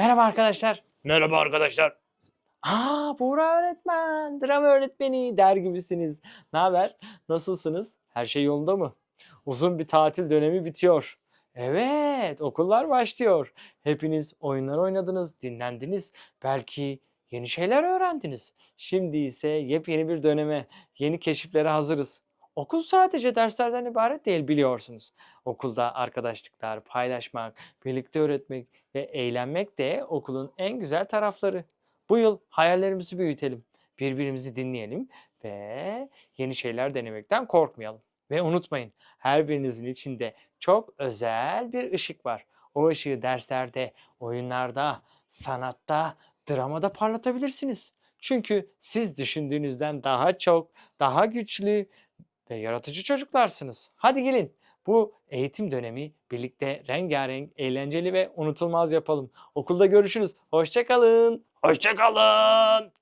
Merhaba arkadaşlar. Merhaba arkadaşlar. Aa Buğra öğretmen, drama öğretmeni der gibisiniz. Ne haber? Nasılsınız? Her şey yolunda mı? Uzun bir tatil dönemi bitiyor. Evet, okullar başlıyor. Hepiniz oyunlar oynadınız, dinlendiniz. Belki yeni şeyler öğrendiniz. Şimdi ise yepyeni bir döneme, yeni keşiflere hazırız. Okul sadece derslerden ibaret değil biliyorsunuz. Okulda arkadaşlıklar, paylaşmak, birlikte öğretmek ve eğlenmek de okulun en güzel tarafları. Bu yıl hayallerimizi büyütelim, birbirimizi dinleyelim ve yeni şeyler denemekten korkmayalım. Ve unutmayın, her birinizin içinde çok özel bir ışık var. O ışığı derslerde, oyunlarda, sanatta, dramada parlatabilirsiniz. Çünkü siz düşündüğünüzden daha çok, daha güçlü ve yaratıcı çocuklarsınız. Hadi gelin bu eğitim dönemi birlikte rengarenk, eğlenceli ve unutulmaz yapalım. Okulda görüşürüz. Hoşça kalın. Hoşçakalın.